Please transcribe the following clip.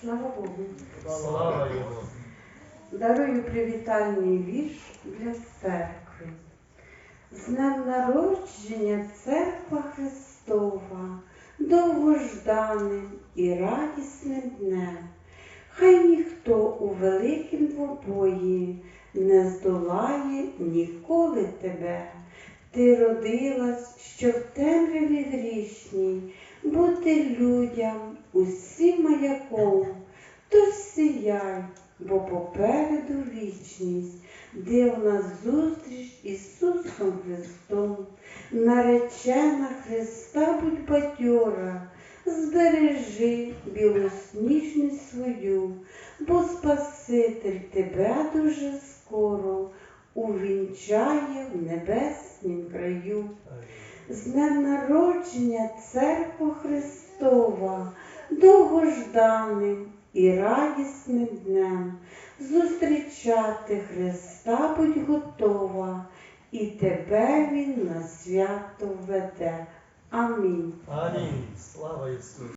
Слава Богу. Слава йому. Дарую привітальний вірш для церкви. З днем народження церква Христова, довгожданим і радісним днем. Хай ніхто у великім двобої не здолає ніколи тебе. Ти родилась, що в темряві грішній, бути людям усім маяком. Тож сіяй, бо попереду вічність, дивна зустріч Ісусом Христом, наречена Христа будь бадьора, збережи білосніжність свою, бо Спаситель тебе дуже скоро увінчає в небеснім краю. З днем народження церква Христова, довгожданим і радісним днем. Зустрічати Христа будь готова, і тебе Він на свято веде. Амінь. Амінь. Слава Ісусу.